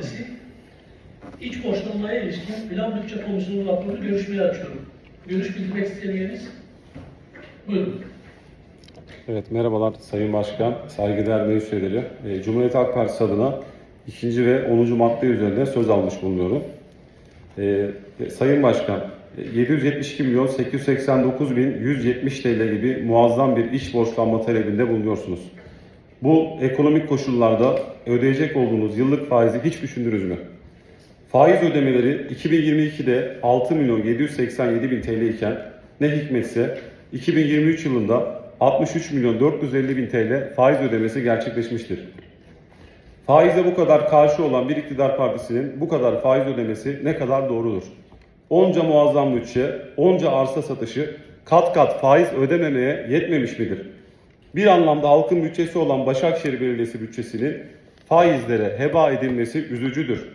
maddesi iç borçlanmaya ilişkin plan bütçe komisyonu raporu görüşmeye açıyorum. Görüş bildirmek isteyenleriniz? Buyurun. Evet, merhabalar Sayın Başkan, saygıdeğer meclis üyeleri. Ee, Cumhuriyet Halk Partisi adına ikinci ve 10. madde üzerinde söz almış bulunuyorum. Ee, Sayın Başkan, e, 772 milyon 889 bin 170 TL gibi muazzam bir iş borçlanma talebinde bulunuyorsunuz. Bu ekonomik koşullarda ödeyecek olduğunuz yıllık faizi hiç düşündünüz mü? Faiz ödemeleri 2022'de 6 milyon 787 bin TL iken ne hikmetse 2023 yılında 63 milyon 450 bin TL faiz ödemesi gerçekleşmiştir. Faize bu kadar karşı olan bir iktidar partisinin bu kadar faiz ödemesi ne kadar doğrudur? Onca muazzam bütçe, onca arsa satışı kat kat faiz ödememeye yetmemiş midir? Bir anlamda halkın bütçesi olan Başakşehir Belediyesi bütçesinin faizlere heba edilmesi üzücüdür.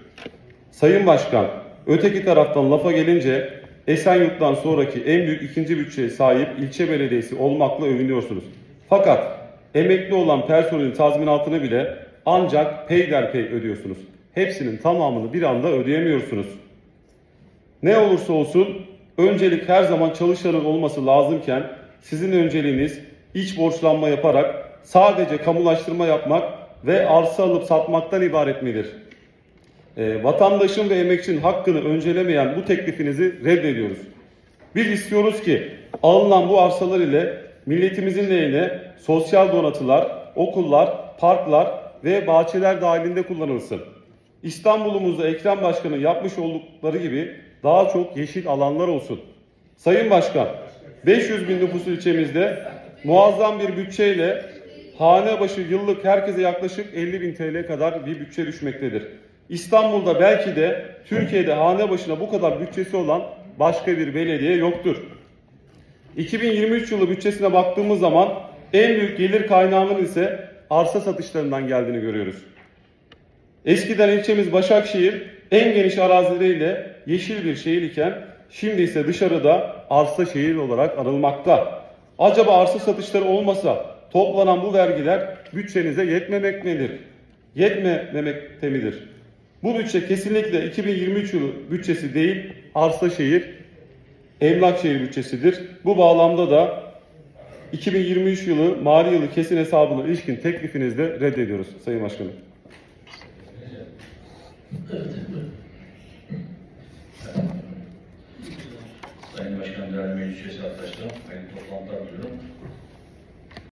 Sayın Başkan, öteki taraftan lafa gelince Esenyurt'tan sonraki en büyük ikinci bütçeye sahip ilçe belediyesi olmakla övünüyorsunuz. Fakat emekli olan personelin tazminatını bile ancak peyderpey ödüyorsunuz. Hepsinin tamamını bir anda ödeyemiyorsunuz. Ne olursa olsun öncelik her zaman çalışanın olması lazımken sizin önceliğiniz iç borçlanma yaparak sadece kamulaştırma yapmak ve arsa alıp satmaktan ibaret midir? E, vatandaşın ve emekçinin hakkını öncelemeyen bu teklifinizi reddediyoruz. Biz istiyoruz ki alınan bu arsalar ile milletimizin lehine sosyal donatılar, okullar, parklar ve bahçeler dahilinde kullanılsın. İstanbul'umuzda Ekrem Başkan'ın yapmış oldukları gibi daha çok yeşil alanlar olsun. Sayın Başkan, 500 bin nüfuslu ilçemizde muazzam bir bütçeyle hane başı yıllık herkese yaklaşık 50 bin TL kadar bir bütçe düşmektedir. İstanbul'da belki de Türkiye'de hane başına bu kadar bütçesi olan başka bir belediye yoktur. 2023 yılı bütçesine baktığımız zaman en büyük gelir kaynağının ise arsa satışlarından geldiğini görüyoruz. Eskiden ilçemiz Başakşehir en geniş arazileriyle yeşil bir şehir iken şimdi ise dışarıda arsa şehir olarak anılmakta. Acaba arsa satışları olmasa toplanan bu vergiler bütçenize yetmemek midir? Yetmemekte midir? Bu bütçe kesinlikle 2023 yılı bütçesi değil, arsa şehir, emlak şehir bütçesidir. Bu bağlamda da 2023 yılı mali yılı kesin hesabına ilişkin teklifinizde reddediyoruz Sayın Başkanım. Sayın Başkanım, değerli meclis üyesi arkadaşlarım, hayırlı toplantılar diliyorum.